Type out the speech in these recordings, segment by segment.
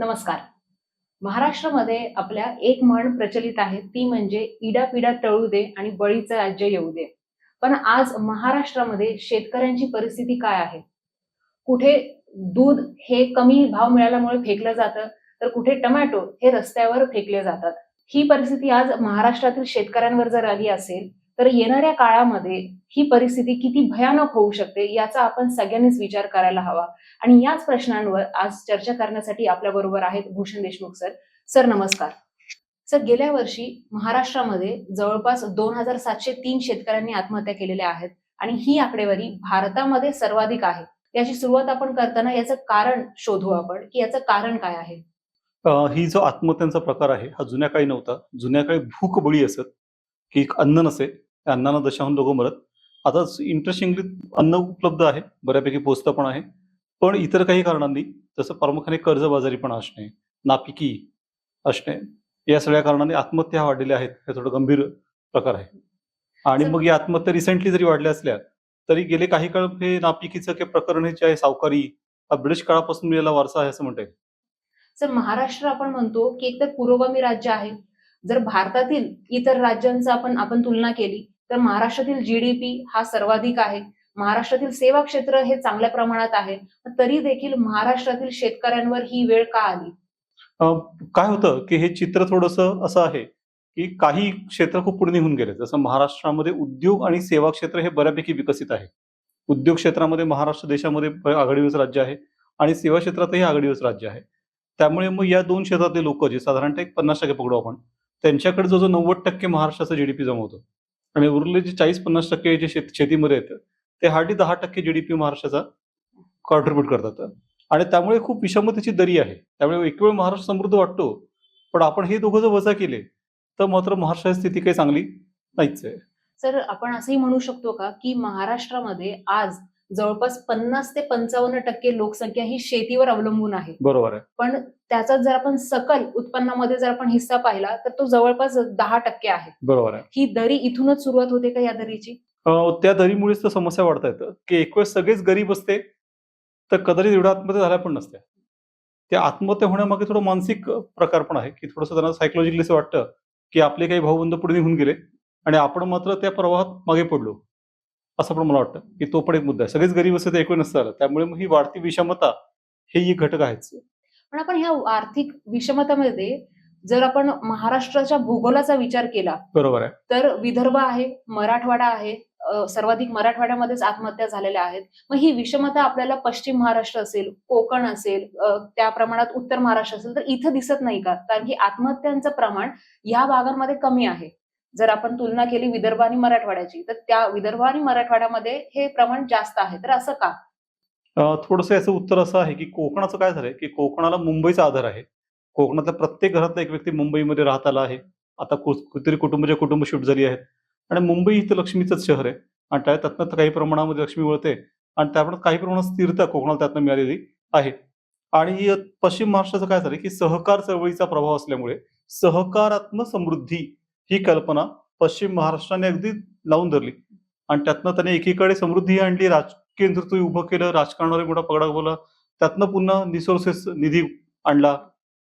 नमस्कार. महाराष्ट्रामध्ये आपल्या एक म्हण प्रचलित आहे ती म्हणजे इडा पिडा टळू दे आणि बळीचं राज्य येऊ दे. पण आज महाराष्ट्रामध्ये शेतकऱ्यांची परिस्थिती काय आहे? कुठे दूध हे कमी भाव मिळाल्यामुळे फेकलं जातं तर कुठे टमॅटो हे रस्त्यावर फेकले जातात. ही परिस्थिती आज महाराष्ट्रातील शेतकऱ्यांवर जर आली असेल तर येणाऱ्या काळामध्ये ही परिस्थिती किती भयानक होऊ शकते याचा आपण सगळ्यांनीच विचार करायला हवा. आणि याच प्रश्नांवर आज चर्चा करण्यासाठी आपल्या बरोबर आहेत भूषण देशमुख सर. सर नमस्कार. सर गेल्या वर्षी महाराष्ट्रामध्ये जवळपास दोन हजार सातशे तीन शेतकऱ्यांनी आत्महत्या केलेल्या आहेत आणि ही आकडेवारी भारतामध्ये सर्वाधिक आहे. याची सुरुवात आपण करताना याचं कारण शोधू आपण की याचं कारण काय आहे? ही जो आत्महत्यांचा प्रकार आहे हा जुन्या काळी नव्हता. जुन्या काळी भूक बळी असत की एक अन्न नसे अन्नानं दशाहून लोक मरत. आता इंटरेस्टिंगली अन्न उपलब्ध आहे बऱ्यापैकी पोचतं पण आहे. पण इतर काही कारणांनी जसं प्रामुख्याने कर्जबाजारीपणा असणे नापिकी असणे या सगळ्या कारणांनी आत्महत्या वाढलेल्या आहेत हे थोडं गंभीर प्रकार आहे. आणि मग या आत्महत्या रिसेंटली जरी वाढल्या असल्या तरी गेले काही काळ हे नापिकीचं काही प्रकरण हे जे आहे सावकारी हा ब्रिटिश काळापासून मिळालेला वारसा आहे असं म्हणता येईल. सर महाराष्ट्र आपण म्हणतो की एकतर पुरोगामी राज्य आहे. जर भारतातील इतर राज्यांचा आपण आपण तुलना केली तर महाराष्ट्रातील जीडीपी हा सर्वाधिक आहे. महाराष्ट्रातील सेवा क्षेत्र हे चांगल्या प्रमाणात आहे. तरी देखील महाराष्ट्रातील शेतकऱ्यांवर ही वेळ का आली? काय होतं की हे चित्र थोडस असं आहे की काही क्षेत्र खूप पुढे निघून गेले. जसं महाराष्ट्रामध्ये उद्योग आणि सेवा क्षेत्र हे बऱ्यापैकी विकसित आहे. उद्योग क्षेत्रामध्ये महाराष्ट्र देशामध्ये आघाडीवरच राज्य आहे आणि सेवा क्षेत्रातही आघाडीवरच राज्य आहे. त्यामुळे मग या दोन क्षेत्रातले लोक जे साधारणतः एक पन्नास टक्के पकडू आपण त्यांच्याकडे जो जो नव्वद टक्के महाराष्ट्राचा जीडीपी जमवतो आणि उरलेले जे चाळीस पन्नास टक्के जे शेत शेतीमध्ये येतं ते हार्डली दहा टक्के जीडीपी महाराष्ट्राचा कॉन्ट्रीब्यूट करतात. आणि त्यामुळे खूप विषमतेची दरी आहे. त्यामुळे एक वेळ महाराष्ट्र समृद्ध वाटतो पण आपण हे दोघं जर वजा केले तर मात्र महाराष्ट्राची स्थिती काही चांगली नाहीच आहे. सर आपण असंही म्हणू शकतो का की महाराष्ट्रामध्ये आज जवळपास पन्नास ते पंचावन्न टक्के लोकसंख्या ही शेतीवर अवलंबून आहे. बरोबर आहे. पण त्याचा जर आपण सकल उत्पन्नामध्ये जर आपण हिस्सा पाहिला तर तो जवळपास दहा टक्के आहे. बरोबर आहे. ही दरी इथूनच सुरुवात होते का या दरीची? त्या दरीमुळेच तर समस्या वाढता येतं. की एक वेळ सगळेच गरीब असते तर कदाचित एवढ्या आत्महत्या झाल्या पण नसत्या. त्या आत्महत्या होण्यामागे थोडं मानसिक प्रकार पण आहे की थोडंसं त्यांना सायकोलॉजिकली असं वाटतं की आपले काही भाऊबंद पुढे निघून गेले आणि आपण मात्र त्या प्रवाहात मागे पडलो. असं पण मला वाटतं की तो पण एक मुद्दा आहे. सगळेच गरीब असते तर एक वेळ नसतं आलं त्यामुळे मग ही वाढती विषमता हे एक घटक आहेच. पण आपण ह्या आर्थिक विषमतामध्ये जर आपण महाराष्ट्राच्या भूगोलाचा विचार केला बरोबर आहे. तर विदर्भ आहे मराठवाडा आहे सर्वाधिक मराठवाड्यामध्येच आत्महत्या झालेल्या आहेत. मग ही विषमता आपल्याला पश्चिम महाराष्ट्र असेल कोकण असेल त्या प्रमाणात उत्तर महाराष्ट्र असेल तर इथं दिसत नाही का? कारण की आत्महत्यांचं प्रमाण या भागांमध्ये कमी आहे. जर आपण तुलना केली विदर्भ आणि मराठवाड्याची तर त्या विदर्भ आणि मराठवाड्यामध्ये हे प्रमाण जास्त आहे. तर असं का? थोडस थोडंसं याचं उत्तर असं आहे की कोकणाचं काय झालंय की कोकणाला मुंबईचा आधार आहे. कोकणातल्या प्रत्येक घरातला एक व्यक्ती मुंबईमध्ये राहत आला आहे. आता कु- कितीतरी कुटुंबाच्या कुटुंब शिफ्ट झाली आहेत. आणि मुंबई इथं लक्ष्मीचंच शहर आहे. आणि त्या त्यातनं तर काही प्रमाणामध्ये लक्ष्मी वळते. आणि त्यामुळे काही प्रमाणात स्थिरता कोकणाला त्यातनं मिळालेली आहे. आणि पश्चिम महाराष्ट्राचं काय झालं की सहकार चळवळीचा प्रभाव असल्यामुळे सहकारात्मक समृद्धी ही कल्पना पश्चिम महाराष्ट्राने अगदी लावून धरली. आणि त्यातनं त्याने एकीकडे समृद्धी आणली राजकीय नेतृत्व उभं केलं राजकारणावर मोठा पगडा बोला त्यातनं पुन्हा रिसोर्सेस निधी आणला.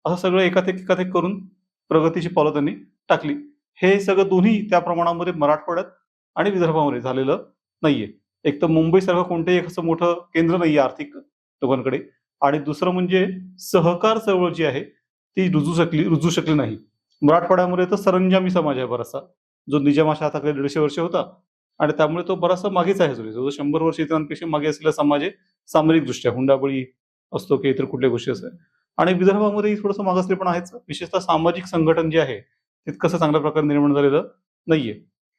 असं सगळं एकात एक एकात एक करून प्रगतीची पावलं त्यांनी टाकली. हे सगळं दोन्ही त्या प्रमाणामध्ये मराठवाड्यात आणि विदर्भामध्ये झालेलं नाहीये. एक तर मुंबईसारखं कोणतंही एक असं मोठं केंद्र नाहीये आर्थिक दोघांकडे. आणि दुसरं म्हणजे सहकार चळवळ जी आहे ती रुजू शकली रुजू शकली नाही. मराठवाड्यामध्ये तर सरंजामी समाज आहे बराचसा. जो निजामाच्या हाताखाली दीडशे वर्ष होता आणि त्यामुळे तो बराचसा मागेच आहे जवळ शंभर वर्ष इतरांपेक्षा मागे असलेला समाज आहे सामरिक दृष्ट्या हुंडाबळी असतो की इतर कुठल्या गोष्टी असतात आणि विदर्भामध्येही थोडंसं मागासले पण आहेच. विशेषतः सामाजिक संघटन जे आहे तितकंसं चांगल्या प्रकारे निर्माण झालेलं नाहीये.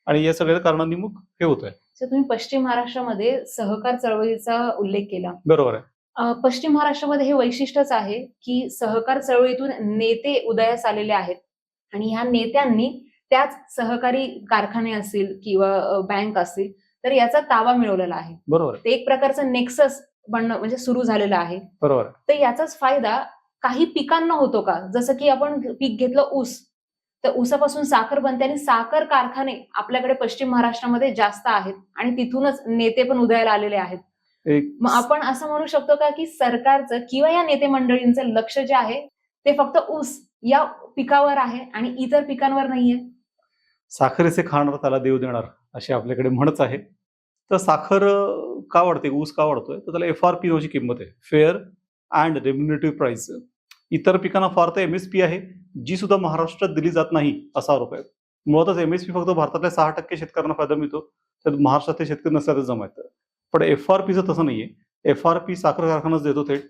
आणि या सगळ्या कारणांनी मग हे होत आहे तुम्ही पश्चिम महाराष्ट्रामध्ये सहकार चळवळीचा उल्लेख केला. बरोबर आहे. पश्चिम महाराष्ट्रामध्ये हे वैशिष्ट्यच आहे की सहकार चळवळीतून नेते उदयास आलेले आहेत. आणि ह्या नेत्यांनी त्याच सहकारी कारखाने असतील किंवा बँक असतील तर याचा ताबा मिळवलेला आहे. बरोबर. ते एक प्रकारचं नेक्सस बनणं म्हणजे सुरू झालेलं आहे. बरोबर. तर याचाच फायदा काही पिकांना होतो का? जसं की आपण पीक घेतलं ऊस तर ऊसापासून साखर बनते आणि साखर कारखाने आपल्याकडे पश्चिम महाराष्ट्रामध्ये जास्त आहेत आणि तिथूनच नेते पण उदयाला आलेले आहेत. मग आपण असं म्हणू शकतो का की सरकारचं किंवा या नेते मंडळींचं लक्ष जे आहे ते फक्त ऊस या पिकावर आहे आणि इतर पिकांवर नाहीये. साखरेचे खाणार त्याला देव देणार अशी आपल्याकडे म्हणच आहे. तर साखर का वाढते? ऊस का वाढतोय? तर त्याला एफ आर पी नावाची किंमत आहे. फेअर अँड रेम्युनेटिव्ह प्राइस इतर पिकांना फार तर एम एस पी आहे जी सुद्धा महाराष्ट्रात दिली जात नाही असा आरोप आहे. मुळातच एम एस पी फक्त भारतातल्या सहा टक्के शेतकऱ्यांना फायदा मिळतो तर महाराष्ट्रातले शेतकरी नसल्याचं जमा येतं पण एफ आर पीचं तसं नाहीये. एफ आर पी साखर कारखानाच देतो थेट.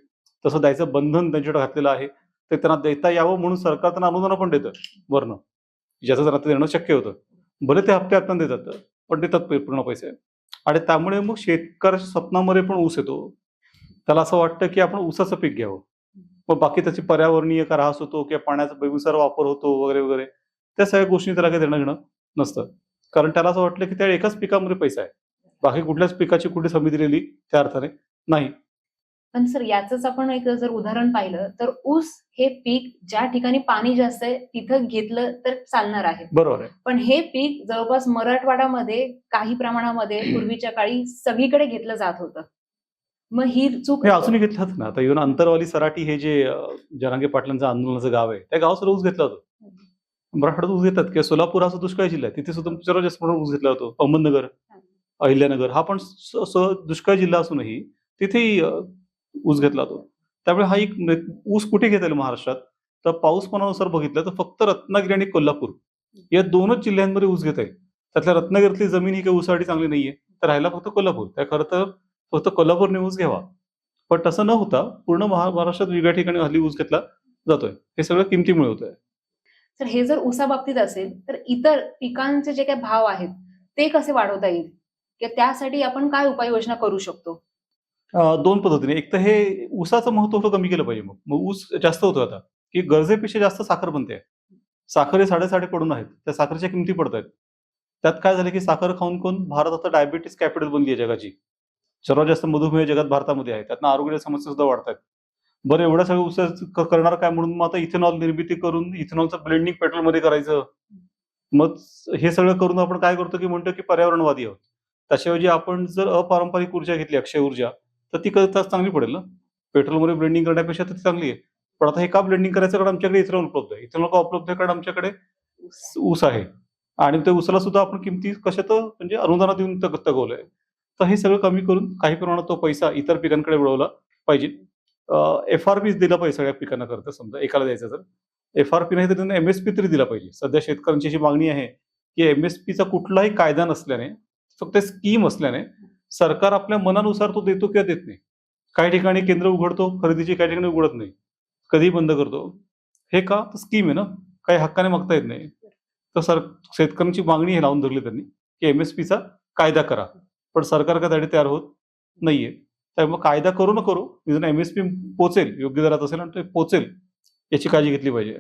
तसं द्यायचं बंधन त्यांच्याकडे घातलेलं आहे. ते त्यांना देता यावं म्हणून सरकार त्यांना अनुदान पण देतं वरनं. ज्याचं त्यांना ते देणं शक्य होतं. भले ते हप्ते हप्त्यानं देतात पण देतात पूर्ण पैसे. आणि त्यामुळे मग शेतकऱ्याच्या स्वप्नामध्ये पण ऊस येतो. त्याला असं वाटतं की आपण ऊसाचं पीक घ्यावं. मग बाकी त्याची पर्यावरणीय का ऱ्हास होतो किंवा पाण्याचा बेविसार वापर होतो वगैरे वगैरे त्या सगळ्या गोष्टी त्याला काही देणं घेणं नसतं. कारण त्याला असं वाटलं की त्या एकाच पिकामध्ये पैसा आहे. बाकी कुठल्याच पिकाची कुठे समी दिलेली त्या अर्थाने नाही. पण सर याच आपण एक जर उदाहरण पाहिलं तर ऊस हे पीक ज्या ठिकाणी पाणी जास्त आहे तिथं घेतलं तर चालणार आहे. बरोबर पण हे पीक जवळपास मराठवाड्यामध्ये काही प्रमाणामध्ये पूर्वीच्या काळी सगळीकडे घेतलं जात होतं. मग ही चूक अजूनही घेतलं ना? आता इव्हन अंतरवाली सराटी हे जे जरांगे पाटलांचं आंदोलनाचं गाव आहे त्या गावात सुद्धा ऊस घेतला होता. मराठवाड्यात ऊस घेतात किंवा सोलापूर सुद्धा दुष्काळी जिल्हा आहे तिथे सुद्धा सर्वात जास्त ऊस घेतला होतो. अहमदनगर अहिल्यानगर हा पण दुष्काळी जिल्हा असूनही तिथेही अं, ऊस घेतला तो. त्यामुळे हा एक ऊस कुठे घेता येईल महाराष्ट्रात? तर पाऊसमानानुसार बघितलं तर फक्त रत्नागिरी आणि कोल्हापूर. या दोनच जिल्ह्यांमध्ये ऊस घेता येईल त्यातल्या रत्नागिरीतली जमीन ही काही ऊसासाठी चांगली नाहीये. तर राहिला फक्त कोल्हापूर. त्या खरं तर फक्त कोल्हापूरने ऊस घ्यावा. पण तसं न होता पूर्ण महाराष्ट्रात वेगळ्या ठिकाणी हल्ली ऊस घेतला जातोय. हे सगळं किमतीमुळे होत आहे तर हे जर ऊसा बाबतीत असेल तर इतर पिकांचे जे काही भाव आहेत ते कसे वाढवता येईल? त्यासाठी आपण काय उपाययोजना करू शकतो? दोन पद्धतीने. एक तर हे ऊसाचं महत्त्व थोडं कमी केलं पाहिजे मग. मग ऊस जास्त होतो आता. की गरजेपेक्षा जास्त साखर बनते. साखर हे साडेसाडे पडून आहेत. त्या साखरेच्या किमती पडत आहेत त्यात काय झालं की साखर खाऊन खाऊन भारत आता डायबिटीस कॅपिटल बनली आहे जगाची. सर्वात जास्त मधुमेह जगात भारतामध्ये आहे. त्यातनं आरोग्याच्या समस्या सुद्धा वाढत आहेत बरं एवढ्या सगळं ऊस करणार काय म्हणून? मग आता इथेनॉल निर्मिती करून इथेनॉलचं ब्लेंडिंग पेट्रोलमध्ये करायचं. मग हे सगळं करून आपण काय करतो की म्हणतो की पर्यावरणवादी आहोत. त्याच्याऐवजी आपण जर अपारंपरिक ऊर्जा घेतली अक्षय ऊर्जा तर ती करता चांगली पडेल ना. पेट्रोलमध्ये ब्लेंडिंग करण्यापेक्षा तर ती चांगली आहे. पण आता हे का ब्लेंडिंग करायचं? कारण आमच्याकडे इथेनॉल उपलब्ध आहे. इथेनॉल का उपलब्ध आहे? कारण आमच्याकडे ऊस- आहे. आणि त्या ऊसाला सुद्धा आपण किमती कशात म्हणजे अनुदान देऊन तग तगवलंय. तर हे सगळं कमी करून काही प्रमाणात तो पैसा इतर पिकांकडे वळवला पाहिजे. एफ आर पीच दिला पाहिजे सगळ्या पिकांना करता समजा. एकाला द्यायचं तर. एफ आर पी नाही तर त्यांना पी तरी दिला पाहिजे. सध्या शेतकऱ्यांची अशी मागणी आहे की एमएसपीचा कुठलाही कायदा नसल्याने फक्त स्कीम असल्याने सरकार आपल्या मनानुसार तो देतो किंवा देत नाही. काही ठिकाणी केंद्र उघडतो खरेदीची काही ठिकाणी उघडत नाही. कधी बंद करतो. हे का? स्कीम आहे ना. काही हक्काने मागता येत नाही. तर सर शेतकऱ्यांची मागणी हे लावून धरली त्यांनी की एमएसपीचा कायदा करा. पण सरकार का त्यासाठी तयार होत नाहीये. त्यामुळे कायदा करू न करू निदान पी पोचेल योग्य दरात असेल आणि ते पोचेल याची काळजी घेतली पाहिजे.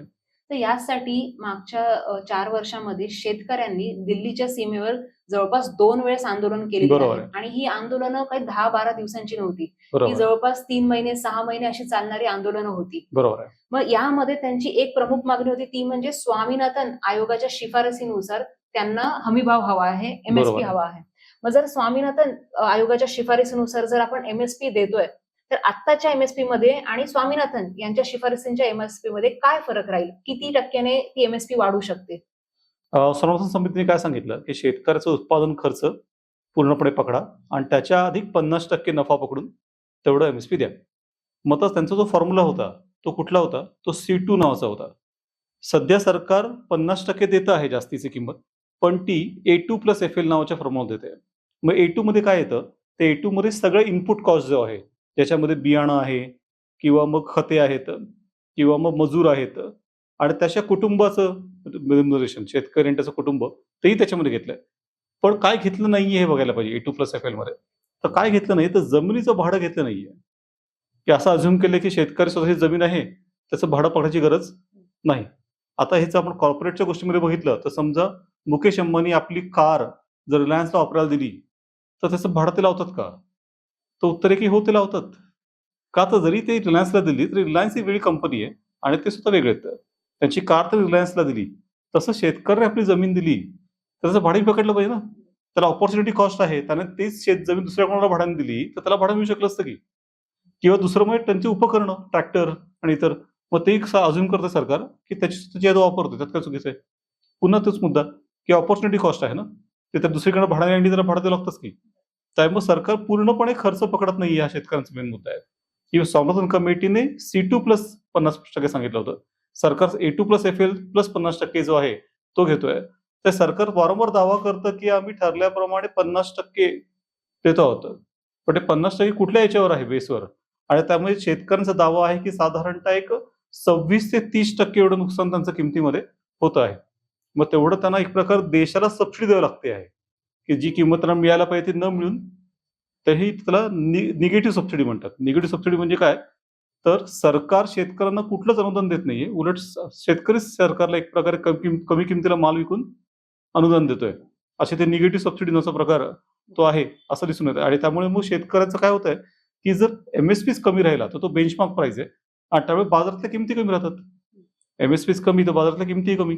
तर यासाठी मागच्या चार वर्षामध्ये शेतकऱ्यांनी दिल्लीच्या सीमेवर जवळपास दोन वेळेस आंदोलन केले आणि ही आंदोलनं काही दहा बारा दिवसांची नव्हती. आहे. जवळपास तीन महिने सहा महिने अशी चालणारी आंदोलनं होती. बरोबर मग यामध्ये त्यांची एक प्रमुख मागणी होती ती म्हणजे स्वामीनाथन आयोगाच्या शिफारसीनुसार त्यांना हमीभाव हवा आहे एमएसपी. हवा आहे. मग जर स्वामीनाथन आयोगाच्या शिफारसीनुसार जर आपण एमएसपी देतोय तर आत्ताच्या एमएसपी मध्ये आणि स्वामीनाथन यांच्या शिफारसींच्या एमएसपी मध्ये काय फरक राहील? किती टक्क्याने ती एमएसपी वाढू शकते? सर्वप्रथम समितीने काय सांगितलं? की शेतकऱ्याचं उत्पादन खर्च पूर्णपणे पकडा आणि त्याच्या अधिक पन्नास टक्के नफा पकडून तेवढं एम एस पी द्या. मतच त्यांचा जो फॉर्म्युला होता तो कुठला होता? तो सी टू नावाचा होता. सध्या सरकार पन्नास टक्के देतं आहे जास्तीची किंमत पण ती A two plus F L नावाच्या फॉर्म्युला देते. मग ए टू मध्ये काय येतं? ते ए टू मध्ये सगळं इनपुट कॉस्ट जो आहे ज्याच्यामध्ये बियाणं आहे किंवा मग खते आहेत किंवा मग मजूर आहेत आणि त्याच्या कुटुंबाचं रेम्युनरेशन शेतकरी आणि त्याचं कुटुंब तेही त्याच्यामध्ये घेतलंय. पण काय घेतलं नाहीये हे बघायला पाहिजे ए टू प्लस एफ एलमध्ये. तर काय घेतलं नाही? तर जमिनीचं भाडं घेतलं नाहीये. की असं अज्युम केलं की शेतकरी स्वतःची जमीन आहे त्याचं भाडं पडण्याची गरज नाही. आता हेच आपण कॉर्पोरेटच्या गोष्टीमध्ये बघितलं तर समजा मुकेश अंबानी आपली कार जर रिलायन्सला वापरायला दिली तर त्याचं भाडं ते लावतात का? तर उत्तर आहे की हो ते लावतात. का? तर जरी ते रिलायन्सला दिली तरी रिलायन्स ही वेगळी कंपनी आहे आणि ते सुद्धा वेगळे आहेत. त्यांची कार तर रिलायन्सला दिली. तसं शेतकऱ्याने आपली जमीन दिली. तर त्याचं भाडे पकडलं पाहिजे ना. त्याला ऑपॉर्च्युनिटी कॉस्ट आहे. त्याने तेच शेत जमीन दुसऱ्या कोणाला भाड्याने दिली तर त्याला भाडं मिळू शकलं असतं की. किंवा दुसरं म्हणजे त्यांची उपकरणं ट्रॅक्टर आणि इतर. मग ते अजून करतं सरकार की त्याची त्याची वापरतो त्यात काय चुकीचं आहे? पुन्हा तोच मुद्दा की ऑपॉर्च्युनिटी कॉस्ट आहे ना? ते तर दुसरीकडे भाड्याने आणली तर भाडं द्यावं लागतंच की. त्यामुळे सरकार पूर्णपणे खर्च पकडत नाही हा शेतकऱ्यांचा मेन मुद्दा आहे. किंवा संवर्धन कमिटीने सी टू प्लस पन्नास टक्के सांगितलं होतं. सरकार A two plus F L plus पन्नास टक्के जो आहे तो घेतोय. तर सरकार वारंवार दावा करतं की आम्ही ठरल्याप्रमाणे पन्नास टक्के देत आहोत. पण ते पन्नास टक्के कुठल्या याच्यावर आहे बेसवर? आणि त्यामुळे शेतकऱ्यांचा दावा आहे की साधारणतः एक सव्वीस ते तीस टक्के एवढं नुकसान त्यांचं किमतीमध्ये होत आहे. मग तेवढं त्यांना एक प्रकार देशाला सबसिडी द्यावी लागते आहे. की जी किंमत त्यांना मिळायला पाहिजे ती न मिळून तरी त्याला निगेटिव्ह सबसिडी म्हणतात. निगेटिव्ह सबसिडी म्हणजे काय? तर सरकार शेतकऱ्यांना कुठलंच अनुदान देत नाहीये. उलट शेतकरी शेतकरीच सरकारला एक प्रकारे कमी किमतीला माल विकून अनुदान देतोय. असे ते निगेटिव्ह सबसिडी असा प्रकार तो आहे असं दिसून येतं. आणि त्यामुळे मग शेतकऱ्याचं काय होत आहे की जर एमएसपीच कमी राहिला तर तो बेंचमार्क प्राइस आहे. आणि त्यामुळे बाजारातल्या किमती कमी राहतात. एमएसपीच कमी तर बाजारातल्या किमती कमी.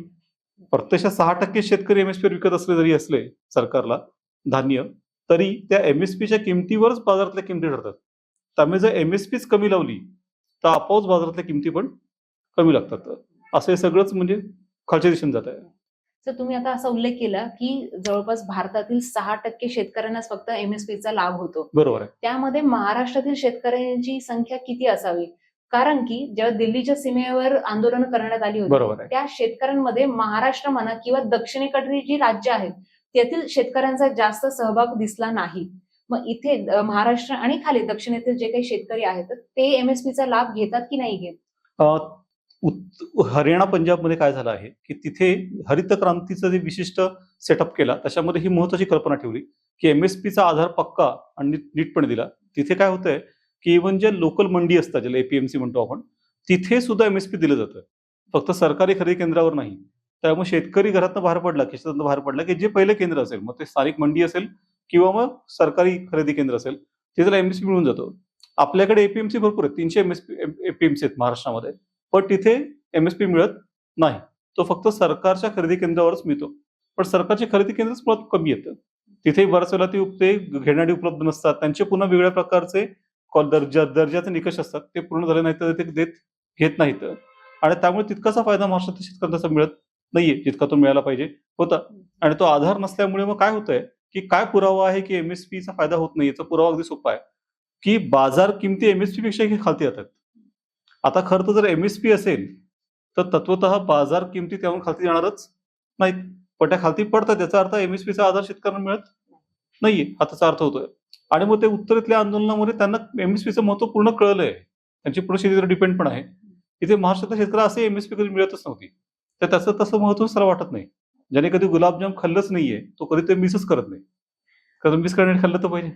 प्रत्यक्षात सहा टक्के शेतकरी एमएसपी विकत असले जरी असले सरकारला धान्य तरी त्या एमएसपीच्या किमतीवरच बाजारातल्या किमती ठरतात. त्यामुळे जर एमएसपीच कमी लावली तर आपोआप बाजारातल्या किमती पण कमी लागतात. असं हे सगळंच म्हणजे खालच्या दिशेने जात आहे. तर तुम्ही आता असा उल्लेख केला की जवळपास भारतातील सहा टक्के शेतकऱ्यांनाच फक्त एमएसपीचा लाभ होतो. बरोबर आहे. त्यामध्ये महाराष्ट्रातील शेतकऱ्यांची संख्या किती असावी? कारण की जेव्हा दिल्लीच्या सीमेवर आंदोलन करण्यात आली होती त्या शेतकऱ्यांमध्ये महाराष्ट्र म्हणा किंवा दक्षिणेकडली जी राज्य आहेत त्यातील शेतकऱ्यांचा जास्त सहभाग दिसला नाही. मग इथे महाराष्ट्र आणि खाली दक्षिणेतील जे काही शेतकरी आहेत ते एमएसपीचा लाभ घेतात की नाही घेत? हरियाणा पंजाबमध्ये काय झालं आहे की तिथे हरित क्रांतीचं जे विशिष्ट सेटअप केला त्याच्यामध्ये ही महत्वाची कल्पना ठेवली की एमएसपीचा आधार पक्का आणि नीटपणे दिला. तिथे काय होतंय की इव्हन जे लोकल मंडी असतात ज्याला एपीएमसी म्हणतो आपण तिथे सुद्धा एमएसपी दिलं जातं. फक्त सरकारी खरेदी केंद्रावर नाही. त्यामुळे शेतकरी घरातनं बाहेर पडला खिशातनं बाहेर पडला की जे पहिलं केंद्र असेल मग ते स्थानिक मंडी असेल किंवा मग सरकारी खरेदी केंद्र असेल तिथे त्याला एमएसपी मिळून जातो. आपल्याकडे एपीएमसी भरपूर आहेत. तीनशे एमएसपी एपीएमसी आहेत महाराष्ट्रामध्ये. पण तिथे एमएसपी मिळत नाही. तो फक्त सरकारच्या खरेदी केंद्रावरच मिळतो. पण सरकारची खरेदी केंद्रच मुळात कमी येतं. तिथे बऱ्याच वेळेला ते ते घेण्यासाठी उपलब्ध नसतात. त्यांचे पुन्हा वेगळ्या प्रकारचे कॉल दर्जा दर्जाचे निकष असतात. ते पूर्ण झाले नाही तर ते देत घेत नाहीत. आणि त्यामुळे तितकासा फायदा महाराष्ट्रातील शेतकऱ्यांचा मिळत नाहीये जितका तो मिळाला पाहिजे होता. आणि तो आधार नसल्यामुळे मग काय होतंय? की काय पुरावा आहे की एमएसपीचा फायदा होत नाही याचा पुरावा अगदी सोपा आहे. की बाजार किमती एमएसपी पेक्षा खालती येतात. आता खरं तर जर एमएसपी असेल तर तत्वत बाजार किमती त्याहून खालती जाणारच नाहीत. पण त्या खालती पडतात याचा अर्थ एमएसपीचा आधार शेतकऱ्यांना मिळत नाहीये हा त्याचा अर्थ होतोय. आणि मग ते उत्तरेतल्या आंदोलनामध्ये त्यांना एमएसपीचं महत्त्व पूर्ण कळलंय. त्यांची पूर्ण शेतीवर डिपेंड पण आहे. इथे महाराष्ट्रातल्या शेतकऱ्या असे एमएसपी कधी मिळतच नव्हती. तर त्याचं तसं महत्त्व सर वाटत नाही. ज्याने कधी गुलाबजाम खाल्लंच नाहीये तो कधी ते मिसच करत नाही. कारण मिस करण्याने खाल्लं तर पाहिजे?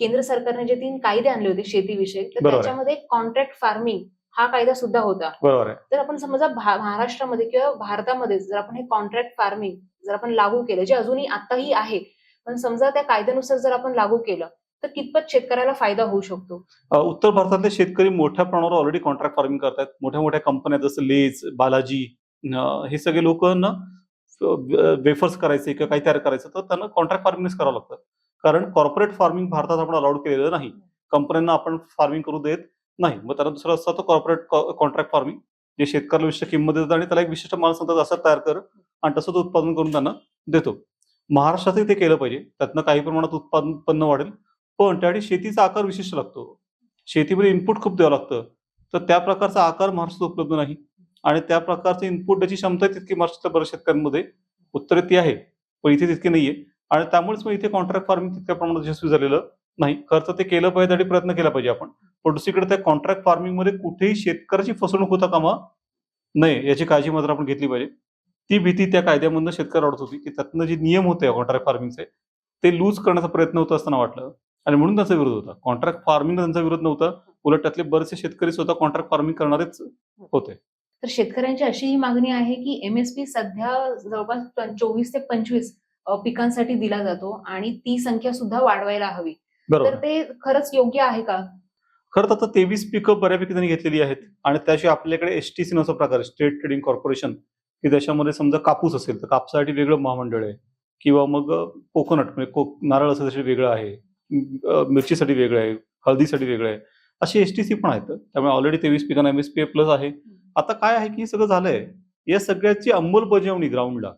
केंद्र सरकारने जे तीन कायदे आणले होते शेतीविषयक तर बरोबर आहे. त्याच्यामध्ये कॉन्ट्रॅक्ट फार्मिंग हा कायदा सुद्धा होता. बरोबर आहे. तर आपण समजा भा- महाराष्ट्रामध्ये किंवा भारतामध्ये जर आपण हे कॉन्ट्रॅक्ट फार्मिंग जर आपण लागू केलं जे अजूनही आताही आहे पण समजा त्या कायद्यानुसार जर आपण लागू केलं तर कितपत शेतकऱ्याला फायदा होऊ शकतो? अ, उत्तर भारतातले शेतकरी मोठ्या प्रमाणावर ऑलरेडी कॉन्ट्रॅक्ट फार्मिंग करतात मोठ्या मोठ्या कंपन्या जसं लेज बालाजी हे सगळे लोक ना वेफर्स करायचे किंवा काही तयार करायचं तर त्यांना कॉन्ट्रॅक्ट फार्मिंगच करावं लागतं. कारण कॉर्पोरेट फार्मिंग भारतात आपण अलाउड केलेलं नाही. कंपन्यांना आपण फार्मिंग करू देत नाही. मग त्यांना दुसरा असतं तो कॉर्पोरेट कॉन्ट्रॅक्ट फार्मिंग जे शेतकऱ्याला विशिष्ट किंमत देतात आणि त्याला एक विशिष्ट माल सांगतात असं तयार कर आणि तसं उत्पादन करून त्यांना देतो. महाराष्ट्रातही ते केलं पाहिजे. त्यातनं काही प्रमाणात उत्पादन उत्पन्न वाढेल. पण त्यासाठी शेतीचा आकार विशिष्ट लागतो. शेतीमध्ये इनपुट खूप द्यावं लागतं. तर त्या प्रकारचा आकार महाराष्ट्रात उपलब्ध नाही. आणि त्या प्रकारची इनपुट द्यायची क्षमता तितकी महाराष्ट्रातल्या बऱ्याच शेतकऱ्यांमध्ये उत्तरे ती आहे पण इथे तितकी नाहीये. आणि त्यामुळेच मग इथे कॉन्ट्रॅक्ट फार्मिंग तितक्या प्रमाणात यशस्वी झालेलं नाही. खर्च ते केलं पाहिजे आणि प्रयत्न केला पाहिजे आपण. पण दुसरीकडे त्या कॉन्ट्रॅक्ट फार्मिंगमध्ये कुठेही शेतकऱ्याची फसवणूक होता कामा नाही याची काळजी मात्र आपण घेतली पाहिजे. ती भीती त्या कायद्यामधनं शेतकरी आवडत होती की त्यातनं जे नियम होते कॉन्ट्रॅक्ट फार्मिंगचे ते लूज करण्याचा प्रयत्न होता असताना वाटलं. आणि म्हणून त्यांचा विरोध होता. कॉन्ट्रॅक्ट फार्मिंग त्यांचा विरोध नव्हता. उलट त्यातले बरेचसे शेतकरी स्वतः कॉन्ट्रॅक्ट फार्मिंग करणारेच होते. तर शेतकऱ्यांची अशी ही मागणी आहे की एमएसपी सध्या जवळपास पं- चोवीस ते पंचवीस पिकांसाठी दिला जातो आणि ती संख्या सुद्धा वाढवायला हवी. बरोबर. तर ते खरंच योग्य आहे का? खरं तर तेवीस पिकं बऱ्यापैकी त्यांनी घेतलेली आहेत आणि त्याशिवाय आपल्याकडे एस टी सी प्रकार स्टेट ट्रेडिंग कॉर्पोरेशन की त्याच्यामध्ये समजा कापूस असेल तर कापसासाठी वेगळं महामंडळ आहे. किंवा मग कोकोनट म्हणजे को नारळ असेल त्यासाठी वेगळं आहे. मिरचीसाठी वेगळं आहे. हळदीसाठी वेगळं आहे. असे एस टी सी पण आहेत. त्यामुळे ऑलरेडी तेवीस पिकांना एम एस पी प्लस आहे. आता काय आहे की सगळं झालंय? या सगळ्याची अंमलबजावणी ग्राउंडला.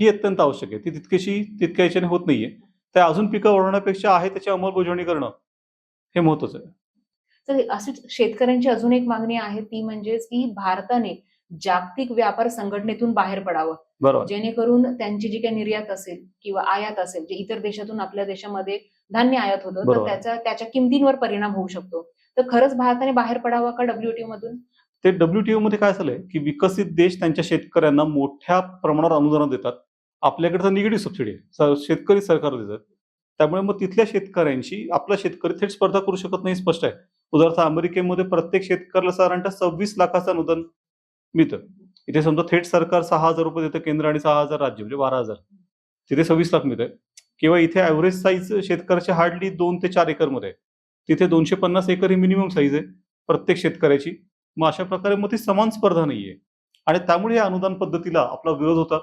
ही अत्यंत आवश्यक आहे. ती तितकीशी तितक्या याच्याने होत नाहीये. त्या अजून पिकं वाढवण्यापेक्षा आहे त्याची अंमलबजावणी करणं हे महत्वाचं आहे. तर अशीच शेतकऱ्यांची अजून एक मागणी आहे ती म्हणजेच की भारताने जागतिक व्यापार संघटनेतून बाहेर पडावं. बरोबर. जेणेकरून त्यांची जी काही निर्यात असेल किंवा आयात असेल जे इतर देशातून आपल्या देशामध्ये धान्य आयात होतं तर. त्याचा त्याच्या किमतींवर परिणाम होऊ शकतो. तर खरंच भारताने बाहेर पडावं का डब्ल्यूटीओ मधून? ते डब्ल्यूटीओ मध्ये काय झालंय की विकसित देश त्यांच्या शेतकऱ्यांना मोठ्या प्रमाणावर अनुदान देतात. आपल्याकडे तर निगेटिव्ह सबसिडी आहे. शेतकरी सरकार देतात. त्यामुळे मग तिथल्या शेतकऱ्यांशी आपला शेतकरी थेट स्पर्धा करू शकत नाही स्पष्ट आहे. उदाहरणार्थ अमेरिकेमध्ये प्रत्येक शेतकऱ्याला साधारणतः सव्वीस लाखाचं अनुदान मिळतं. इथे समजा थेट सरकार सहा हजार रुपये देतं केंद्र आणि सहा हजार राज्य म्हणजे बारा हजार. तिथे सव्वीस लाख मिळतंय. आहे किंवा इथे ऍव्हरेज साईज शेतकऱ्याचे हार्डली दोन ते चार एकरमध्ये तिथे दोनशे पन्नास एकर ही मिनिमम साईज आहे प्रत्येक शेतकऱ्याची. मग अशा प्रकारे मग ती समान स्पर्धा नाहीये. आणि त्यामुळे या अनुदान पद्धतीला आपला विरोध होता.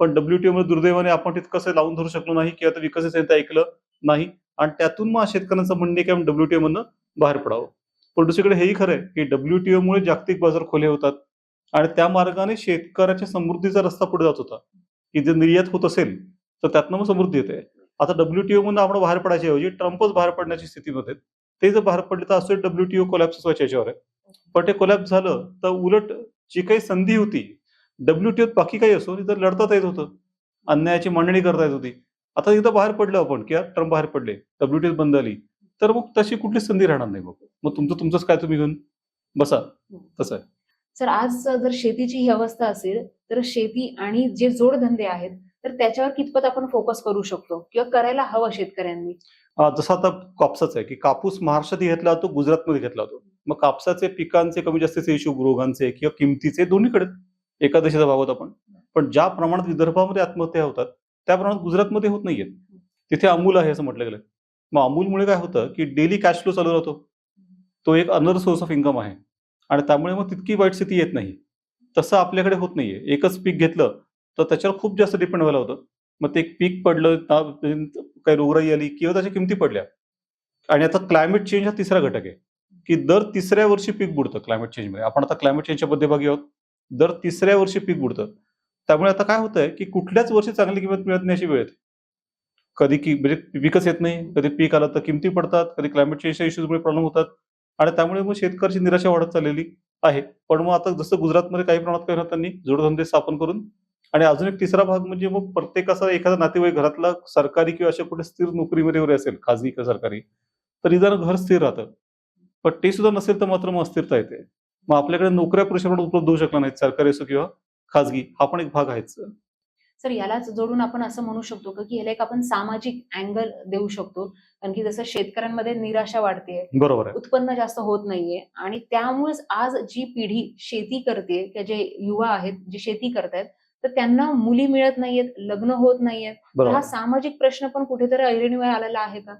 पण डब्ल्यूटीओ मध्ये दुर्दैवाने आपण तितकंसं लावून धरू शकलो नाही किंवा विकसित संहिता ऐकलं नाही. आणि त्यातून मग शेतकऱ्यांचं म्हणणे की आपण डब्ल्यूटीओ मधनं बाहेर पडावं. पण दुसरीकडे हेही खरं आहे की डब्ल्यूटीओ मुळे जागतिक बाजार खोले होतात. आणि त्या मार्गाने शेतकऱ्याच्या समृद्धीचा रस्ता पुढे जात होता. की जर निर्यात होत असेल तर त्यातनं मग समृद्धी येते. आता डब्ल्यूटीओ मधून आपण बाहेर पडायच्या ऐवजी ट्रम्पच बाहेर पडण्याची स्थितीमध्ये ते जर बाहेर पडले तर असं डब्ल्यूटीओ कोलॅप्स व्हायच्या याच्यावर आहे. पटे ते कोलॅप्स झालं तर उलट जी काही संधी होती डब्ल्यूटीओत बाकी काही असो तिथं लढतात येत होतं. अन्यायाची मांडणी करता येत होती. आता तिथं बाहेर पडलं आपण किंवा ट्रम्प बाहेर पडले डब्ल्यूटीओ बंद आली तर मग तशी कुठलीच संधी राहणार नाही मग मग तुमचं तुमचंच काय तुम्ही घेऊन बसा. तसं आहे. सर आज जर शेतीची ही अवस्था असेल तर शेती आणि जे जोडधंदे आहेत तर त्याच्यावर कितपत आपण फोकस करू शकतो? किंवा करायला हवं शेतकऱ्यांनी? जसं आता कापसाचं आहे की कापूस महाराष्ट्रात घेतला जातो गुजरातमध्ये घेतला जातो मग कापसाचे पिकांचे कमी जास्तीचे इश्यू रोगांचे किंवा किमतीचे दोन्हीकडे एका देशाचा भाग होता आपण पण ज्या प्रमाणात विदर्भामध्ये आत्महत्या होतात त्या प्रमाणात गुजरातमध्ये होत नाहीयेत. तिथे अमूल आहे असं म्हटलं गेलं. मग अमूलमुळे काय होतं की डेली कॅश फ्लो चालू राहतो. तो एक अनदर सोर्स ऑफ इन्कम आहे. आणि त्यामुळे मग तितकी वाईट स्थिती येत नाही. तसं आपल्याकडे होत नाहीये. एकच पीक घेतलं तर त्याच्यावर खूप जास्त डिपेंड व्हायला होतं. मग ते एक पीक पडलं ना- काही रोगराई आली किंवा त्याच्या किमती पडल्या. आणि आता क्लायमेट चेंज हा तिसरा घटक आहे की दर तिसऱ्या वर्षी पीक बुडतं क्लायमेट चेंजमध्ये आपण आता क्लायमेट चेंजच्या मध्यभागी आहोत. दर तिसऱ्या वर्षी पीक बुडतं. त्यामुळे आता काय होतंय की कुठल्याच वर्षी चांगली किंमत मिळत नाही अशी वेळ येते. कधी की म्हणजे पिकच येत नाही कधी पीक आलं तर किमती पडतात कधी क्लायमेट चेंजच्या इश्यूजमुळे प्रॉब्लेम होतात. आणि त्यामुळे मग शेतकऱ्याची निराशा वाढत चाललेली आहे. पण मग आता जसं गुजरातमध्ये काही प्रमाणात काही त्यांनी जोडधंदे स्थापन करून आणि अजून एक तिसरा भाग म्हणजे मग प्रत्येकाचा एखादा नातेवाईक घरातला सरकारी किंवा अशा कुठे स्थिर नोकरीमध्ये वगैरे असेल खाजगी किंवा सरकारी तर निदान घर स्थिर राहतं पण ते सुद्धा नसेल तर मात्र मग अस्थिरता येते. मग आपल्याकडे नोकऱ्या पुरेशा उपलब्ध होऊ शकल्या नाहीत सरकारी असो किंवा खाजगी हा पण एक भाग आहेच. सर यालाच जोडून आपण असं म्हणू शकतो का ह्याला एक आपण सामाजिक अँगल देऊ शकतो? कारण की जसं शेतकऱ्यांमध्ये निराशा वाढते बरोबर उत्पन्न जास्त होत नाहीये आणि त्यामुळेच आज जी पिढी शेती करते किंवा जे युवा आहेत जे शेती करतायत तर त्यांना मुली मिळत नाहीयेत लग्न होत नाहीयेत. हा. सामाजिक प्रश्न पण कुठेतरी ऐरणीवर आलेला आहे का?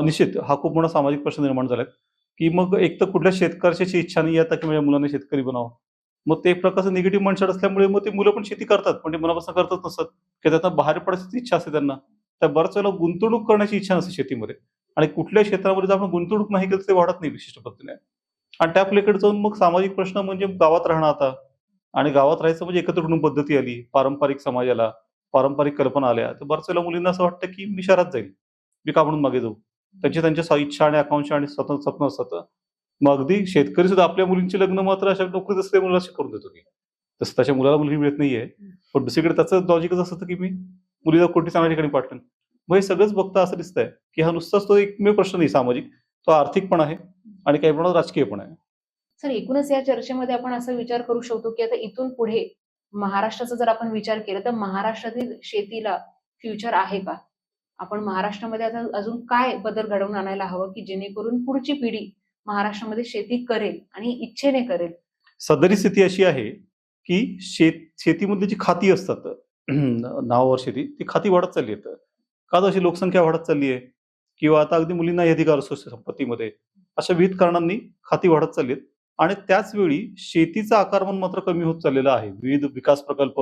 निश्चित. हा खूप मोठा सामाजिक प्रश्न निर्माण झालाय. की मग एक तर कुठल्या शेतकऱ्याची इच्छा नाही आता की माझ्या मुलांना शेतकरी बनावं. मग ते एक प्रकारचं निगेटिव्ह माइंडसेट असल्यामुळे मग ते मुलं पण शेती करतात पण ते मनापासून करतच नसतात. की त्यांना बाहेर पडायची इच्छा असते त्यांना. त्या बऱ्याच वेळेला गुंतवणूक करण्याची इच्छा नसते शेतीमध्ये. आणि कुठल्या क्षेत्रामध्ये जर आपण गुंतवणूक नाही केली ते वाढत नाही विशिष्ट पद्धतीने. आणि त्या पलीकडे जाऊन मग सामाजिक प्रश्न म्हणजे गावात राहणं आता. आणि गावात राहायचं म्हणजे एकत्र कुटुंब पद्धती आली पारंपरिक समाजाला पारंपरिक कल्पना आल्या तर बऱ्याच वेळेला मुलींना असं वाटतं की मी शहरात जाईल मी का म्हणून मागे जाऊ? त्यांची त्यांच्या इच्छा आणि आकांक्षा आणि स्वतः स्वप्न असतात. मग अगदी शेतकरी सुद्धा आपल्या मुलींची लग्न मात्र अशा नोकरीत असलेल्या मुलाशी करून देतो की तसं त्याच्या मुलाला मुलगी मिळत नाहीये. पण दुसरीकडे त्याचं लॉजिकच असतं की मी मुलीला कोणती चांगल्या ठिकाणी पाठवेन? मग हे सगळंच बघता असं दिसतंय की हा नुसताच तो एकमेव प्रश्न नाही सामाजिक तो आर्थिक पण आहे आणि काही प्रमाणात राजकीय पण आहे. सर एकूणच या चर्चेमध्ये आपण असा विचार करू शकतो की आता इथून पुढे महाराष्ट्राचा जर आपण विचार केला तर महाराष्ट्रातील शेतीला फ्युचर आहे का? आपण महाराष्ट्रामध्ये आता अजून काय बदल घडवून आणायला हवं की जेणेकरून पुढची पिढी महाराष्ट्रामध्ये शेती करेल आणि इच्छेने करेल? सदरी स्थिती अशी आहे की शेत शेतीमधली जी खाती असतात नावावर शेती ती खाती वाढत चालली आहेत. का जशी लोकसंख्या वाढत चालली आहे? किंवा आता अगदी मुलींनाही अधिकार असतो संपत्तीमध्ये अशा विविध कारणांनी खाती वाढत चालली आहेत. आणि त्याच वेळी शेतीचं आकारमान मात्र कमी होत चाललेलं आहे. विविध विकास प्रकल्प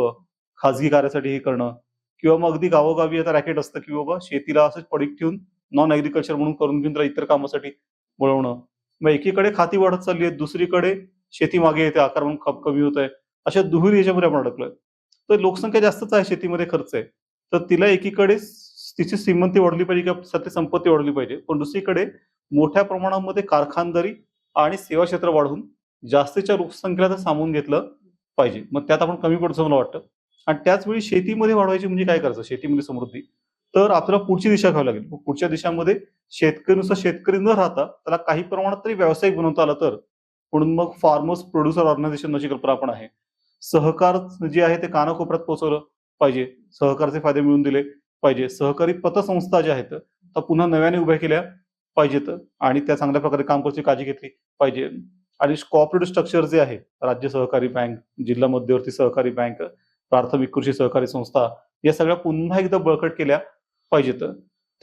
खाजगी कार्यासाठी हे करणं किंवा मग अगदी गावोगावी आता रॅकेट असतं की बाबा शेतीला असंच पडीक ठेवून नॉन ऍग्रिकल्चर म्हणून करून घेऊन इतर कामासाठी वळवणं. मग एकीकडे खाती वाढत चालली आहेत दुसरीकडे शेती मागे येते आकारमान खप कमी होत आहे अशा दुहेरी याच्यामध्ये आपण अडकलोय. तर लोकसंख्या जास्तच आहे शेतीमध्ये खर्च आहे. तर तिला एकीकडे तिची श्रीमंती वाढली पाहिजे किंवा सत्य संपत्ती वाढली पाहिजे. पण दुसरीकडे मोठ्या प्रमाणामध्ये कारखानदारी आणि सेवा क्षेत्र वाढवून जास्तीच्या लोकसंख्येला तर सामावून घेतलं पाहिजे. मग त्यात आपण कमी पडतो मला वाटतं. आणि त्याच वेळी शेतीमध्ये वाढवायची म्हणजे काय करायचं? शेतीमध्ये समृद्धी. तर आपल्याला पुढची दिशा घ्यावी लागेल. पुढच्या दिशामध्ये शेतकरीनुसार शेतकरी न राहता त्याला काही प्रमाणात तरी व्यावसायिक बनवता आला तर. म्हणून मग फार्मर्स प्रोड्युसर ऑर्गनायझेशनची कल्पना पण आहे. सहकार जे आहे ते कानाकोपऱ्यात पोहोचवलं पाहिजे. सहकारचे फायदे मिळवून दिले पाहिजे. सहकारी पतसंस्था ज्या आहेत त्या पुन्हा नव्याने उभ्या केल्या. पाहिजेत. आणि त्या चांगल्या प्रकारे काम करण्याची काळजी घेतली पाहिजे. आणि कॉपरेटिव्ह स्ट्रक्चर जे आहे राज्य सहकारी बँक जिल्हा मध्यवर्ती सहकारी बँक प्राथमिक कृषी सहकारी संस्था या सगळ्या पुन्हा एकदा बळकट केल्या पाहिजेत.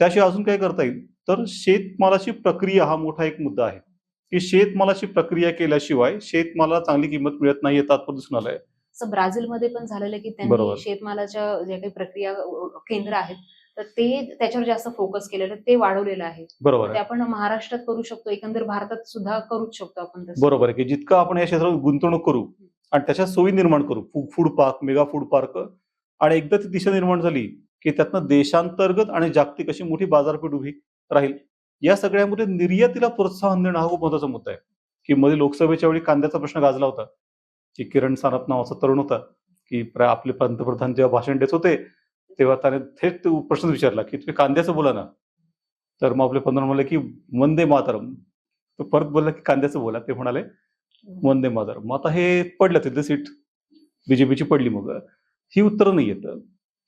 त्याशिवाय अजून काय करता येईल? तर शेतमालाची प्रक्रिया हा मोठा एक मुद्दा आहे. की शेतमालाची प्रक्रिया केल्याशिवाय शेतमालाला चांगली किंमत मिळत नाही तात्पर्य दिसून आलंय ब्राझीलमध्ये पण झालेलं आहे की. त्यांनी शेतमालाच्या जे काही प्रक्रिया केंद्र आहेत तर ते त्याच्यावर जास्त फोकस केलेलं ते वाढवलेलं आहे. बरोबर ते आहे आपण महाराष्ट्रात करू शकतो एकंदर भारतात सुद्धा करूच शकतो आपण तसं. बरोबर आहे की जितकं आपण या क्षेत्रात गुंतवणूक करू आणि त्याच्या सोयी निर्माण करू food- food park mega food park आणि एकदा ती दिशा निर्माण झाली की त्यातनं देशांतर्गत आणि जागतिक अशी मोठी बाजारपेठ उभी राहील. या सगळ्यामध्ये निर्यातीला प्रोत्साहन देणं हा खूप महत्त्वाचा मुद्दा आहे. की मध्ये लोकसभेच्या वेळी कांद्याचा प्रश्न गाजला होता की किरण सानप नावाचा तरुण होता की प्रा- आपले पंतप्रधान जेव्हा भाषण देत होते तेव्हा त्याने थेट तो प्रश्न विचारला की तुम्ही कांद्याचं बोला ना. तर मग आपले पंधरा म्हणले की वंदे मातरम. तो परत बोलला की कांद्याचं बोला. ते म्हणाले वंदे मातरम. मग आता हे पडलं तिथलं सीट. बीजेपीची पडली मग. ही उत्तरं नाही येत.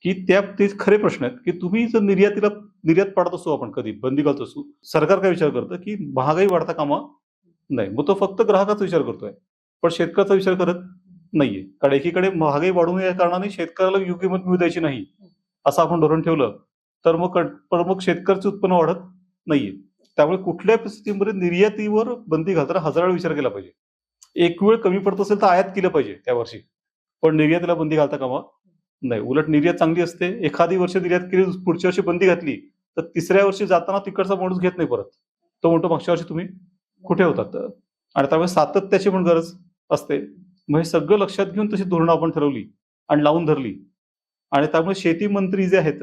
की त्या ते खरे प्रश्न आहेत की तुम्ही जर निर्यातीला निर्यात पाडत असू आपण कधी बंदी घालत असू सरकार काय विचार करतं की महागाई वाढता कामा नाही. मग तो फक्त ग्राहकाचा विचार करतोय. पण शेतकऱ्याचा विचार करत नाहीये. कारण एकीकडे महागाई वाढू नये या कारणाने शेतकऱ्याला योग्य किंमत मिळू द्यायची नाही. असं आपण धोरण ठेवलं तर मग कट- शेतकऱ्याचे उत्पन्न वाढत नाहीये. त्यामुळे कुठल्या परिस्थितीमध्ये निर्यातीवर बंदी घालताना हजार विचार केला पाहिजे. एक वेळ कमी पडत असेल तर आयात केलं पाहिजे त्या वर्षी. पण निर्यातीला बंदी घालता कामा नाही. उलट निर्यात चांगली असते. एखादी वर्ष निर्यात केली पुढच्या वर्षी बंदी घातली तर तिसऱ्या वर्षी जाताना तिकडचा माणूस घेत नाही परत. तो म्हणतो मागच्या वर्षी तुम्ही कुठे होतात आणि त्यामुळे सातत्याची पण गरज असते. मग हे सगळं लक्षात घेऊन तशी धोरणं आपण ठरवली आणि लावून धरली. आणि त्यामुळे शेती मंत्री जे आहेत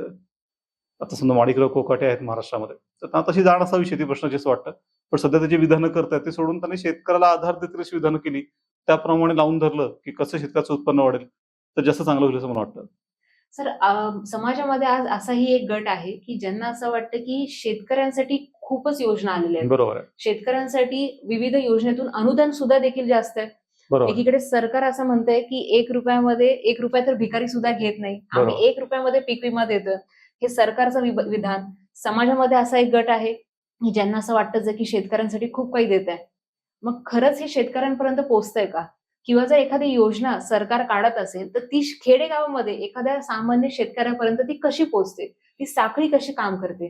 आता समजा माणिकराव कोकाटे आहेत महाराष्ट्रामध्ये तर त्यांना तशी जाण असावी शेती प्रश्नाची असं वाटतं. पण सध्या त्याची विधानं करतायत ते सोडून त्यांनी शेतकऱ्याला आधार देतील अशी विधानं केली त्याप्रमाणे लावून धरलं की कसं शेतकऱ्याचं उत्पन्न वाढेल तर जास्त चांगलं होईल असं मला वाटतं. सर समाजामध्ये आज असाही एक गट आहे की ज्यांना असं वाटतं की शेतकऱ्यांसाठी खूपच योजना आलेल्या आहेत. बरोबर शेतकऱ्यांसाठी विविध योजनेतून अनुदान सुद्धा देखील जास्त आहे. एकीकडे सरकार असं म्हणतंय की एक रुपयामध्ये एक रुपया तर भिकारी सुद्धा घेत नाही. आम्ही. एक रुपयामध्ये पीक विमा देतो हे सरकारचं विधान. समाजामध्ये असा एक गट आहे ज्यांना असं वाटतं जे की शेतकऱ्यांसाठी खूप काही देत आहे. मग खरंच हे शेतकऱ्यांपर्यंत पोहोचतंय का? किंवा जर एखादी योजना सरकार काढत असेल तर ती खेडेगावामध्ये एखाद्या सामान्य शेतकऱ्यापर्यंत ती कशी पोहोचते? ती साखळी कशी काम करते?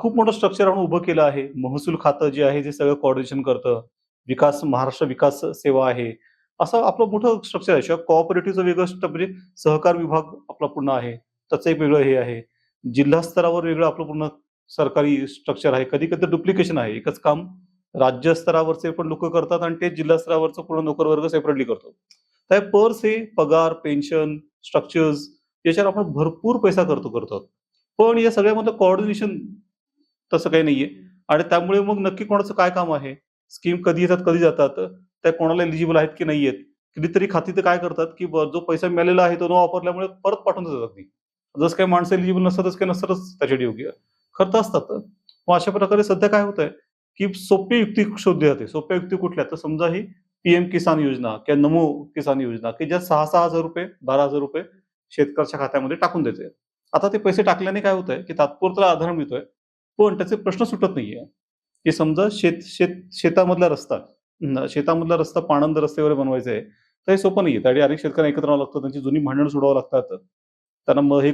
खूप मोठं स्ट्रक्चर आपण उभं केलं आहे. महसूल खातं जे आहे ते सगळं कॉर्डिनेशन करतं. विकास महाराष्ट्र विकास सेवा आहे. असं आपलं मोठं स्ट्रक्चर आहे. शिवाय कॉपरेटिव्हचं वेगळं म्हणजे सहकार विभाग आपला पूर्ण आहे. त्याचं एक वेगळं हे आहे. जिल्हा स्तरावर वेगळं आपलं पूर्ण सरकारी स्ट्रक्चर आहे. कधी कधी डुप्लिकेशन आहे. एकच काम राज्य स्तरावरचे पण लोक करतात आणि ते जिल्हा स्तरावरचं पूर्ण नोकरवर्ग सेपरेटली करतो त्या पर्स हे पगार पेन्शन स्ट्रक्चर्स याच्यावर आपण भरपूर पैसा करतो करतो. पण या सगळ्यामध्ये कॉर्डिनेशन तसं काही नाहीये. आणि त्यामुळे मग नक्की कोणाचं काय काम आहे? स्कीम कधी येतात कधी जातात त्या कोणाला एलिजिबल आहेत की नाही आहेत कितीतरी खाती तर काय करतात की जो पैसा मिळालेला आहे तो न वापरल्यामुळे परत पाठवून देतात जसं काही माणसं एलिजिबल नसतातच काही नसतातच त्याच्यासाठी योग्य. खर्च असतात. मग अशा प्रकारे सध्या काय होत आहे की सोपी युक्ती शोधली जाते. सोप्या युक्ती कुठल्या? तर समजा ही पीएम किसान योजना किंवा नमो किसान योजना की ज्या सहा सहा हजार रुपये बारा हजार रुपये शेतकऱ्याच्या खात्यामध्ये टाकून देते आता ते पैसे टाकल्याने काय होत आहे की तात्पुरता आधार मिळतोय पण त्याचे प्रश्न सुटत नाहीये. की समजा शेत शेत शेतामधला रस्ता शेतामधला रस्ता पाणंद रस्ते वगैरे बनवायचा आहे तर हे सोपं नाहीये. त्यासाठी अनेक शेतकऱ्यांना एकत्र आणावं लागतं त्यांची जुनी भांडणं सोडावं लागतात. त्यांना मग हे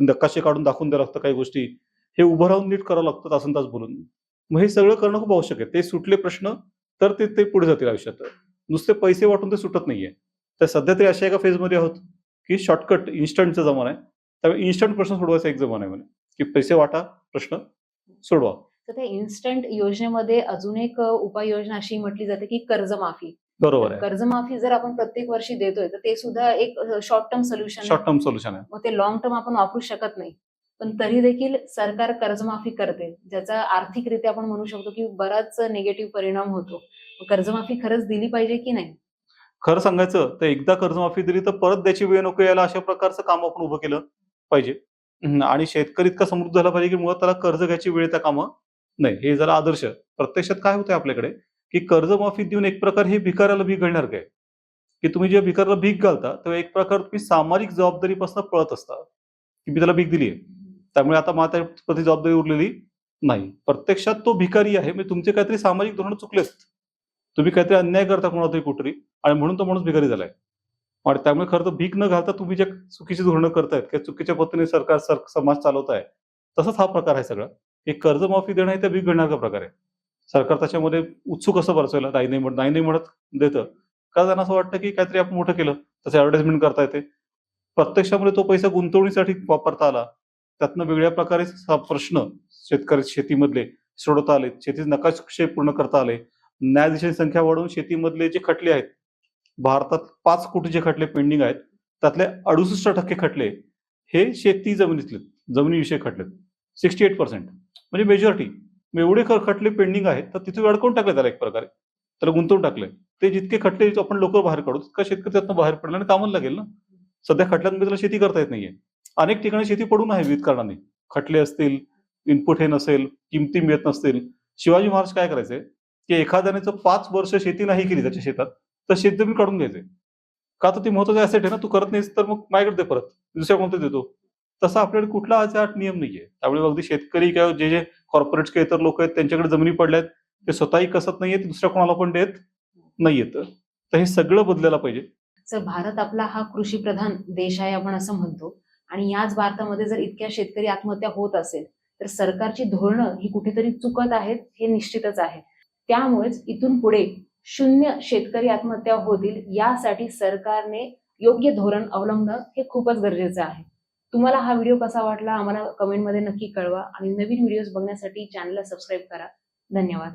नकाशे काढून दाखवून द्यावं लागतं काही गोष्टी. हे उभं राहून नीट करावं लागतं तासन तास बोलून. मग हे सगळं करणं खूप आवश्यक आहे. ते सुटले प्रश्न तर ते ते पुढे जातील आयुष्यात. नुसते पैसे वाटून ते सुटत नाहीये. तर सध्या तरी अशा एका फेजमध्ये आहोत की शॉर्टकट इन्स्टंटचा जमाना आहे. त्यामुळे इन्स्टंट प्रश्न सोडवायचा एक जमाना आहे म्हणे. की पैसे वाटा प्रश्न सोडवा. तर त्या इन्स्टंट योजनेमध्ये अजून एक उपाययोजना अशी म्हटली जाते की कर्जमाफी. बरोबर कर्जमाफी जर आपण प्रत्येक वर्षी देतोय तर ते सुद्धा एक short term solution short term solution आहे. मग ते लॉंग टर्म आपण वापरू शकत नाही. पण तरी देखील सरकार कर्जमाफी करते. ज्याचा आर्थिकरित्या आपण म्हणू शकतो की बराच निगेटिव्ह परिणाम होतो. कर्जमाफी खरंच दिली पाहिजे की नाही? खरं सांगायचं तर एकदा कर्जमाफी दिली तर परत द्यायची वेळ नको यायला अशा प्रकारचं काम आपण उभं केलं पाहिजे. आणि शेतकरी इतका समृद्ध झाला पाहिजे की मुळात त्याला कर्ज घ्यायची वेळ त्या कामं नाही हे जरा आदर्श. प्रत्यक्षात काय होतंय आपल्याकडे? की कर्जमाफी देऊन एक प्रकार हे भिकाऱ्याला भीक घालणार काय? की तुम्ही जेव्हा भिकाऱ्याला भीक घालता तेव्हा एक प्रकार तुम्ही सामाजिक जबाबदारीपासून पळत असता की मी त्याला भीक दिली आहे त्यामुळे आता मला त्याप्रती जबाबदारी उरलेली नाही. प्रत्यक्षात तो भिकारी आहे म्हणजे तुमचे काहीतरी सामाजिक धोरण असत. तुम्ही काहीतरी अन्याय करता कोणाला तरी कुठरी आणि म्हणून तो माणूस भिकारी झालाय. आणि त्यामुळे खरं तर भीक न घालता तुम्ही ज्या चुकीची धोरणं करतायत किंवा चुकीच्या पद्धतीने सरकार सर समाज चालवताय तसंच हा प्रकार आहे सगळा. हे कर्जमाफी देणं हे त्या भीक प्रकार आहे. सरकार त्याच्यामध्ये उत्सुक असं बरसायला नाही नाही म्हणत नाही नाही म्हणत देतं. का त्यांना असं वाटतं की काहीतरी आपण मोठं केलं तसं ऍडव्हर्टाइजमेंट करता येते? प्रत्यक्षामध्ये तो पैसा गुंतवणुकीसाठी वापरता आला. त्यातनं वेगळ्या प्रकारे प्रश्न शेतकरी शेतीमधले सोडवता आले शेतीचे नकाशे पूर्ण करता आले. न्यायाधीशांची संख्या वाढवून शेतीमधले जे खटले आहेत भारतात पाच कोटीचे खटले पेंडिंग आहेत त्यातले अडुसष्ट टक्के खटले हे शेती जमिनीतले जमिनीविषयी खटले सिक्स्टी एट पर्सेंट म्हणजे मेजॉरिटी एवढे खर खटले पेंडिंग आहेत तर तिथे अडकवून टाकले त्याला एक प्रकारे? त्याला गुंतवून टाकले ते जितके खटले आपण लोक बाहेर काढू. तितका शेतकरी त्यातनं बाहेर पडला आणि कामाला लागेल ना? सध्या खटल्यांमध्ये त्याला शेती करता येत नाहीये. अनेक ठिकाणी शेती पडून आहे विविध कारणाने. खटले असतील इनपुट हे नसेल किमती मिळत नसतील. शिवाजी महाराज काय करायचे? की एखाद्याने जर पाच वर्ष शेती नाही केली त्याच्या शेतात तर शेतजमीन काढून घ्यायचे. का तर ती महत्त्वाचे ऍसेट आहे ना तू करत नाहीस तर मग माझ्याकडे दे परत. दुसऱ्या कोणतं देतो? तसा आपल्याकडे कुठला आज आठ नियम नाहीये. त्यामुळे अगदी शेतकरी किंवा जे जे कॉर्पोरेट किंवा इतर लोक आहेत त्यांच्याकडे जमिनी पडल्यात ते स्वतःही कसत नाहीये ते दुसऱ्या कोणाला पण देत नाहीयेत. तर हे सगळं बदलायला पाहिजे. सर भारत आपला हा कृषी प्रधान देश आहे आपण असं म्हणतो. आणि याच भारतामध्ये जर इतक्या शेतकरी आत्महत्या होत असेल तर सरकारची धोरणं ही कुठेतरी चुकत आहेत हे निश्चितच आहे. त्यामुळेच इथून पुढे शून्य शेतकरी आत्महत्या होतील यासाठी सरकारने योग्य धोरण अवलंबणं हे खूपच गरजेचं आहे. तुम्हाला हा व्हिडिओ कसा वाटला? आम्हाला कमेंटमध्ये नक्की कळवा. आणि नवीन व्हिडिओज बघण्यासाठी चॅनलला सबस्क्राईब करा. धन्यवाद.